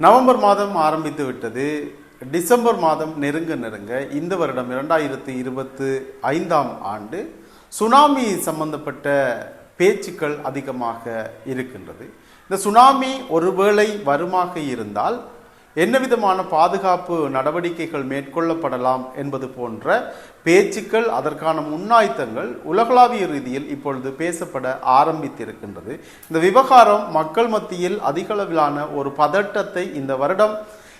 November மாதம் ஆரம்பித்து விட்டது. டிசம்பர் மாதம் நெருங்க நெருங்க இந்த வருடம் இரண்டாயிரத்தி இருபத்து ஐந்தாம் ஆண்டு சுனாமி சம்பந்தப்பட்ட பேச்சுக்கள் அதிகமாக இருக்கின்றது. இந்த சுனாமி ஒருவேளை வருமாக இருந்தால் என்ன விதமான பாதுகாப்பு நடவடிக்கைகள் மேற்கொள்ளப்படலாம் என்பது போன்ற பேச்சுக்கள் அதற்கான முன்னாய்த்தங்கள் உலகளாவிய ரீதியில் இப்பொழுது பேசப்பட ஆரம்பித்திருக்கின்றது. இந்த விவகாரம் மக்கள் மத்தியில் அதிகளவிலான ஒரு பதட்டத்தை இந்த வருடம்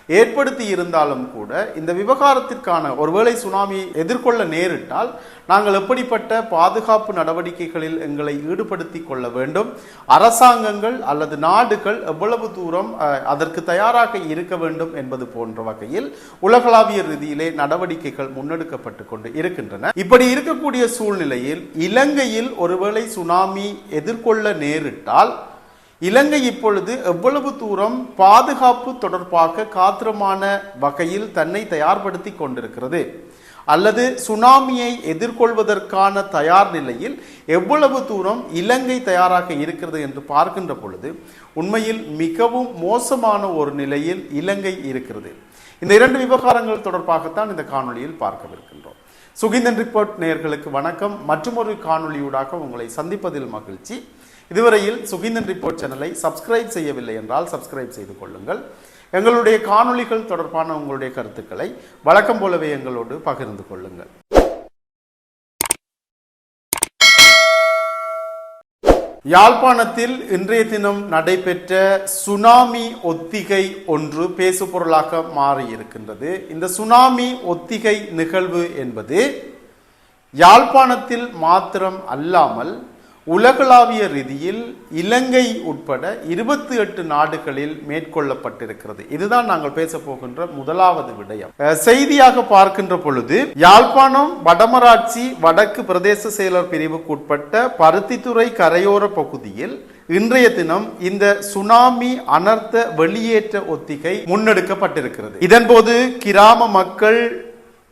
ஏற்படுத்தி இருந்தாலும் கூட இந்த விவகாரத்திற்கான ஒருவேளை சுனாமி எதிர்கொள்ள நேரிட்டால் நாங்கள் எப்படிப்பட்ட பாதுகாப்பு நடவடிக்கைகளில் எங்களை ஈடுபடுத்தி கொள்ள வேண்டும்? அரசாங்கங்கள் அல்லது நாடுகள் எவ்வளவு தூரம் அதற்கு தயாராக இருக்க வேண்டும் என்பது போன்ற வகையில் உலகளாவிய ரீதியிலே நடவடிக்கைகள் முன்னெடுக்கப்பட்டு கொண்டு இருக்கின்றன. இப்படி இருக்கக்கூடிய சூழ்நிலையில் இலங்கையில் ஒருவேளை சுனாமி எதிர்கொள்ள நேரிட்டால் இலங்கை இப்பொழுது எவ்வளவு தூரம் பாதுகாப்பு தொடர்பாக காத்திரமான வகையில் தன்னை தயார்படுத்தி கொண்டிருக்கிறது? அல்லது சுனாமியை எதிர்கொள்வதற்கான தயார் நிலையில் எவ்வளவு தூரம் இலங்கை தயாராக இருக்கிறது என்று பார்க்கின்ற பொழுது உண்மையில் மிகவும் மோசமான ஒரு நிலையில் இலங்கை இருக்கிறது. இந்த இரண்டு விவகாரங்கள் தொடர்பாகத்தான் இந்த காணொளியில் பார்க்கவிருக்கின்றோம். சுகிந்தன் ரிப்போர்ட் நேயர்களுக்கு வணக்கம். மற்றொரு காணொலியூடாக உங்களை சந்திப்பதில் மகிழ்ச்சி. இதுவரையில் சுகிந்தன் ரிப்போர்ட் சேனலை சப்ஸ்கிரைப் செய்யவில்லை என்றால் சப்ஸ்கிரைப் செய்து கொள்ளுங்கள். எங்களுடைய காணொளிகள் தொடர்பான உங்களுடைய கருத்துக்களை வழக்கம் போலவே எங்களோடு பகிர்ந்து கொள்ளுங்கள். யாழ்ப்பாணத்தில் இன்றைய தினம் நடைபெற்ற சுனாமி ஒத்திகை ஒன்று பேசுபொருளாக மாறியிருக்கின்றது. இந்த சுனாமி ஒத்திகை நிகழ்வு என்பது யாழ்ப்பாணத்தில் மாத்திரம் அல்லாமல் உலகளாவிய ரீதியில் இலங்கை உட்பட இருபத்தி எட்டு நாடுகளில் மேற்கொள்ளப்பட்டிருக்கிறது. இதுதான் நாங்கள் பேச போகின்ற முதலாவது விடயம். செய்தியாக பார்க்கின்ற பொழுது யாழ்ப்பாணம் வடமராட்சி வடக்கு பிரதேச செயலர் பிரிவுக்கு உட்பட்ட பருத்தித்துறை கரையோர பகுதியில் இன்றைய தினம் இந்த சுனாமி அனர்த்த வெளியேற்ற ஒத்திகை முன்னெடுக்கப்பட்டிருக்கிறது. இதன்போது கிராம மக்கள்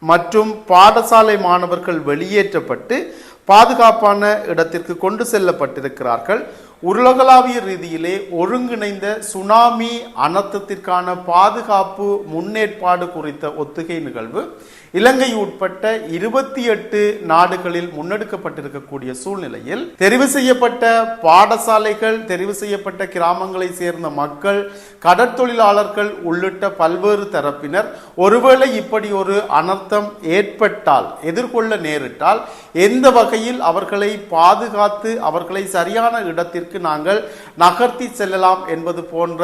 மற்றும் பாடசாலை மாணவர்கள் வெளியேற்றப்பட்டு பாதுகாப்பான இடத்திற்கு கொண்டு செல்லப்பட்டிருக்கிறார்கள். உலகளாவிய ரீதியிலே ஒருங்கிணைந்த சுனாமி அனர்த்தத்திற்கான பாதுகாப்பு முன்னேற்பாடு குறித்த ஒத்துகை நிகழ்வு. இலங்கை உட்பட்ட இருபத்தி எட்டு நாடுகளில் முன்னெடுக்கப்பட்டிருக்கக்கூடிய சூழ்நிலையில் தெரிவு செய்யப்பட்ட பாடசாலைகள் தெரிவு செய்யப்பட்ட கிராமங்களை சேர்ந்த மக்கள் கடற்தொழிலாளர்கள் உள்ளிட்ட பல்வேறு தரப்பினர் ஒருவேளை இப்படி ஒரு அனர்த்தம் ஏற்பட்டால் எதிர்கொள்ள நேரிட்டால் எந்த வகையில் அவர்களை பாதுகாத்து அவர்களை சரியான இடத்திற்கு நாங்கள் நகர்த்தி செல்லலாம் என்பது போன்ற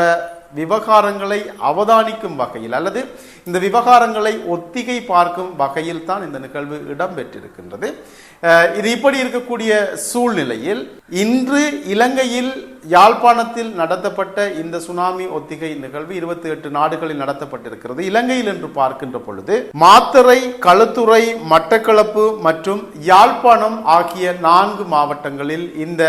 விவகாரங்களை அவதானிக்கும் வகையில் அல்லது இந்த விவகாரங்களை ஒத்திகை பார்க்கும் வகையில் தான் இந்த நிகழ்வு இடம்பெற்றிருக்கின்றது. இது இப்படி இருக்கக்கூடிய சூழ்நிலையில் இன்று இலங்கையில் யாழ்ப்பாணத்தில் நடத்தப்பட்ட இந்த சுனாமி ஒத்திகை நிகழ்வு இருபத்தி எட்டு நாடுகளில் நடத்தப்பட்டிருக்கிறது. இலங்கையில் என்று பார்க்கின்ற பொழுது மாத்தறை களுத்துறை மட்டக்களப்பு மற்றும் யாழ்ப்பாணம் ஆகிய நான்கு மாவட்டங்களில் இந்த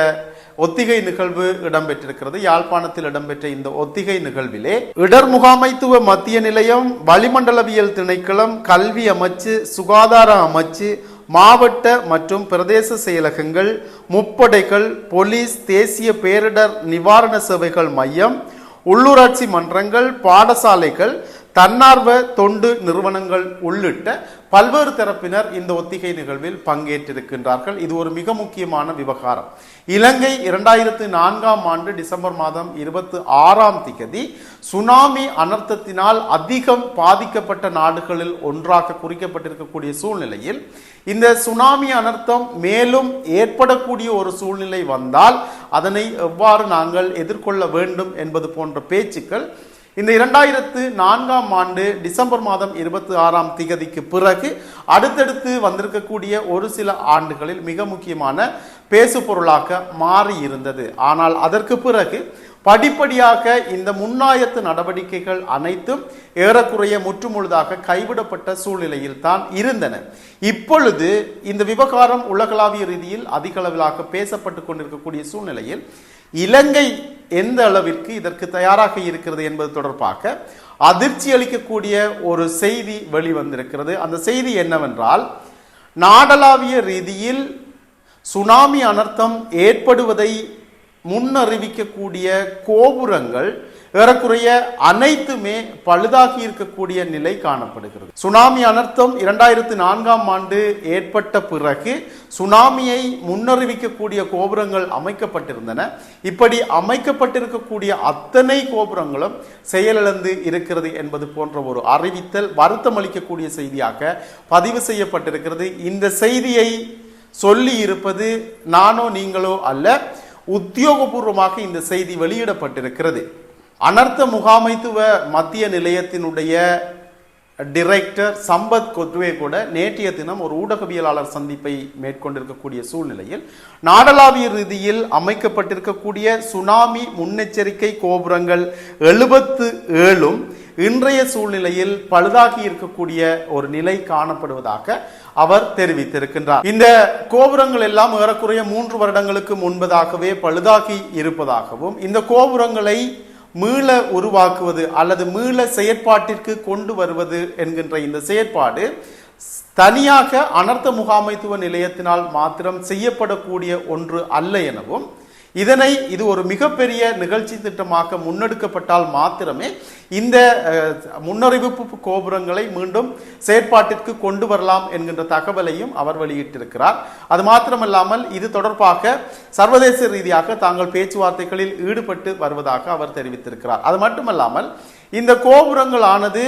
ஒத்திகை நிகழ்வு இடம்பெற்றிருக்கிறது. யாழ்ப்பாணத்தில் இடம்பெற்ற இந்த ஒத்திகை நிகழ்விலே இடர் முகாமைத்துவ மத்திய நிலையம் வளிமண்டலவியல் திணைக்களம் கல்வி அமைச்சு சுகாதார அமைச்சு மாவட்ட மற்றும் பிரதேச செயலகங்கள் முப்படைகள் போலீஸ் தேசிய பேரிடர் நிவாரண சேவைகள் மையம் உள்ளூராட்சி மன்றங்கள் பாடசாலைகள் தன்னார்வ தொண்டு நிறுவனங்கள் உள்ளிட்ட பல்வேறு தரப்பினர் இந்த ஒத்திகை நிகழ்வில் பங்கேற்றிருக்கின்றார்கள். இது ஒரு மிக முக்கியமான விவகாரம். இலங்கை இரண்டாயிரத்து நான்காம் ஆண்டு டிசம்பர் மாதம் இருபத்தி ஆறாம் திகதி சுனாமி அனர்த்தத்தினால் அதிகம் பாதிக்கப்பட்ட நாடுகளில் ஒன்றாக குறிக்கப்பட்டிருக்கக்கூடிய சூழ்நிலையில் இந்த சுனாமி அனர்த்தம் மேலும் ஏற்படக்கூடிய ஒரு சூழ்நிலை வந்தால் அதனை எவ்வாறு நாங்கள் எதிர்கொள்ள வேண்டும் என்பது போன்ற பேச்சுக்கள் இந்த இரண்டாயிரத்து நான்காம் ஆண்டு டிசம்பர் மாதம் இருபத்தி ஆறாம் திகதிக்கு பிறகு அடுத்தடுத்து வந்திருக்கக்கூடிய ஒரு சில ஆண்டுகளில் மிக முக்கியமான பேசு பொருளாக மாறி இருந்தது ஆனால் அதற்கு பிறகு படிப்படியாக இந்த முன்னாயத்து நடவடிக்கைகள் அனைத்தும் ஏறக்குறைய முற்றுமுழுதாக கைவிடப்பட்ட சூழ்நிலையில் தான் இருந்தன. இப்பொழுது இந்த விவகாரம் உலகளாவிய ரீதியில் அதிக அளவிலாக பேசப்பட்டு கொண்டிருக்கக்கூடிய சூழ்நிலையில் இலங்கை எந்த அளவிற்கு இதற்கு தயாராக இருக்கிறது என்பது தொடர்பாக அதிர்ச்சி அளிக்கக்கூடிய ஒரு செய்தி வெளிவந்திருக்கிறது. அந்த செய்தி என்னவென்றால் நாடளாவிய ரீதியில் சுனாமி அனர்த்தம் ஏற்படுவதை முன்னறிவிக்கக்கூடிய கோபுரங்கள் ஏறக்குறைய அனைத்துமே பழுதாகி இருக்கக்கூடிய நிலை காணப்படுகிறது. சுனாமி அனர்த்தம் இரண்டாயிரத்து நான்காம் ஆண்டு ஏற்பட்ட பிறகு சுனாமியை முன்னறிவிக்கக்கூடிய கோபுரங்கள் அமைக்கப்பட்டிருந்தன. இப்படி அமைக்கப்பட்டிருக்கக்கூடிய அத்தனை கோபுரங்களும் செயலிழந்து இருக்கிறது என்பது போன்ற ஒரு அறிவித்தல் வருத்தம் அளிக்கக்கூடிய செய்தியாக பதிவு செய்யப்பட்டிருக்கிறது. இந்த செய்தியை சொல்லி இருப்பது நானோ நீங்களோ அல்ல உத்தியோகபூர்வமாக இந்த செய்தி வெளியிடப்பட்டிருக்கிறது. அனர்த்த முகாமைத்துவ மத்திய நிலையத்தினுடைய டிரெக்டர் சம்பத் கொத்வே கூட நேற்றைய தினம் ஒரு ஊடகவியலாளர் சந்திப்பை மேற்கொண்டிருக்கக்கூடிய சூழ்நிலையில் நாடளாவிய ரீதியில் அமைக்கப்பட்டிருக்கக்கூடிய சுனாமி முன்னெச்சரிக்கை கோபுரங்கள் எழுபத்து ஏழும் இன்றைய சூழ்நிலையில் பழுதாகி இருக்கக்கூடிய ஒரு நிலை காணப்படுவதாக அவர் தெரிவித்திருக்கின்றார். இந்த கோபுரங்கள் எல்லாம் ஏறக்குறைய மூன்று வருடங்களுக்கு முன்பதாகவே பழுதாகி இருப்பதாகவும் இந்த கோபுரங்களை மீள உருவாக்குவது அல்லது மீள செயற்பாட்டிற்கு கொண்டு வருவது என்கின்ற இந்த செயற்பாடு தனியாக அனர்த்த முகாமைத்துவ நிலையத்தினால் மாத்திரம் செய்யப்படக்கூடிய ஒன்று அல்ல எனவும் இதனை இது ஒரு மிகப்பெரிய நிகழ்ச்சி திட்டமாக முன்னெடுக்கப்பட்டால் மாத்திரமே இந்த முன்னறிவிப்பு கோபுரங்களை மீண்டும் செயற்பாட்டிற்கு கொண்டு வரலாம் என்கின்ற தகவலையும் அவர் வெளியிட்டிருக்கிறார். அது மாத்திரமல்லாமல் இது தொடர்பாக சர்வதேச ரீதியாக தாங்கள் பேச்சுவார்த்தைகளில் ஈடுபட்டு வருவதாக அவர் தெரிவித்திருக்கிறார். அது மட்டுமல்லாமல் இந்த கோபுரங்கள் ஆனது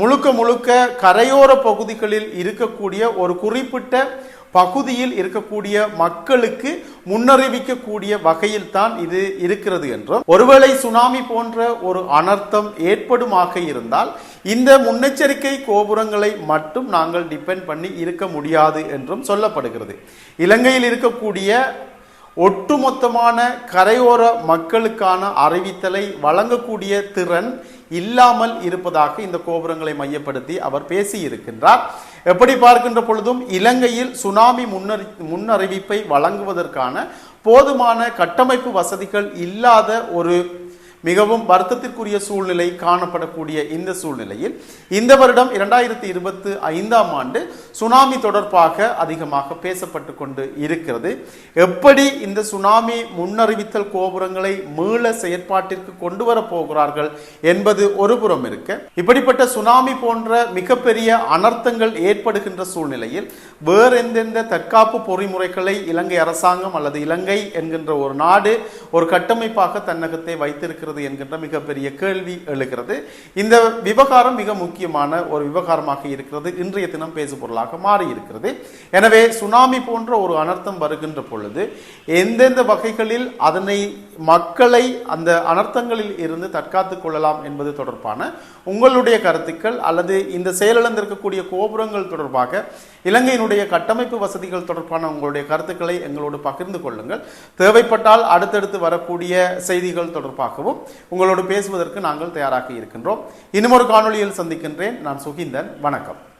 முழுக்க முழுக்க கரையோர பகுதிகளில் இருக்கக்கூடிய ஒரு குறிப்பிட்ட பகுதியில் இருக்கக்கூடிய மக்களுக்கு முன்னறிவிக்கக்கூடிய வகையில் தான் இது இருக்கிறது என்றும். ஒருவேளை சுனாமி போன்ற ஒரு அனர்த்தம் ஏற்படுமாக இருந்தால் இந்த முன்னெச்சரிக்கை கோபுரங்களை மட்டும் நாங்கள் டிபெண்ட் பண்ணி இருக்க முடியாது என்றும் சொல்லப்படுகிறது. இலங்கையில் இருக்கக்கூடிய ஒட்டுமொத்தமான கரையோர மக்களுக்கான அறிவித்தலை வழங்கக்கூடிய திறன் இல்லாமல் இருப்பதாக இந்த கோபுரங்களை மையப்படுத்தி அவர் பேசியிருக்கின்றார். எப்படி பார்க்கின்ற பொழுதும் இலங்கையில் சுனாமி முன்னறி முன்னறிவிப்பை வழங்குவதற்கான போதுமான கட்டமைப்பு வசதிகள் இல்லாத ஒரு மிகவும் வருத்தத்திற்குரிய சூழ்நிலை காணப்படக்கூடிய இந்த சூழ்நிலையில் இந்த வருடம் இரண்டாயிரத்தி இருபத்தி ஐந்தாம் ஆண்டு சுனாமி தொடர்பாக அதிகமாக பேசப்பட்டு கொண்டு இருக்கிறது. எப்படி இந்த சுனாமி முன்னறிவித்தல் கோபுரங்களை மீள செயற்பாட்டிற்கு கொண்டு வர போகிறார்கள் என்பது ஒரு புறம் இருக்க இப்படிப்பட்ட சுனாமி போன்ற மிகப்பெரிய அனர்த்தங்கள் ஏற்படுகின்ற சூழ்நிலையில் வேறு எந்தெந்த தற்காப்பு பொறிமுறைகளை இலங்கை அரசாங்கம் அல்லது இலங்கை என்கின்ற ஒரு நாடு ஒரு கட்டமைப்பாக தன்னகத்தை வைத்திருக்கிறது என்கின்ற மிகப்பெரிய கேள்வி எழுகிறது. இந்த விவகாரம் மிக முக்கியமான ஒரு விவகாரமாக இருக்கிறது. இன்றைய தினம் பேசு பொருளாக மாறி இருக்கிறது எனவே சுனாமி போன்ற ஒரு அனர்த்தம் வருகின்ற பொழுது எந்தெந்த வகைகளில் அதனை மக்களை அந்த அனர்த்தங்களில் இருந்து தற்காத்துக் கொள்ளலாம் என்பது தொடர்பான உங்களுடைய கருத்துக்கள் அல்லது இந்த செயலிழந்திருக்கக்கூடிய கோபுரங்கள் தொடர்பாக இலங்கையினுடைய கட்டமைப்பு வசதிகள் தொடர்பான உங்களுடைய கருத்துக்களை எங்களோடு பகிர்ந்து கொள்ளுங்கள். தேவைப்பட்டால் அடுத்தடுத்து வரக்கூடிய செய்திகள் தொடர்பாகவும் உங்களோடு பேசுவதற்கு நாங்கள் தயாராக இருக்கின்றோம். இன்னும் ஒரு காணொளியில் சந்திக்கின்றேன். நான் சுகிந்தன். வணக்கம்.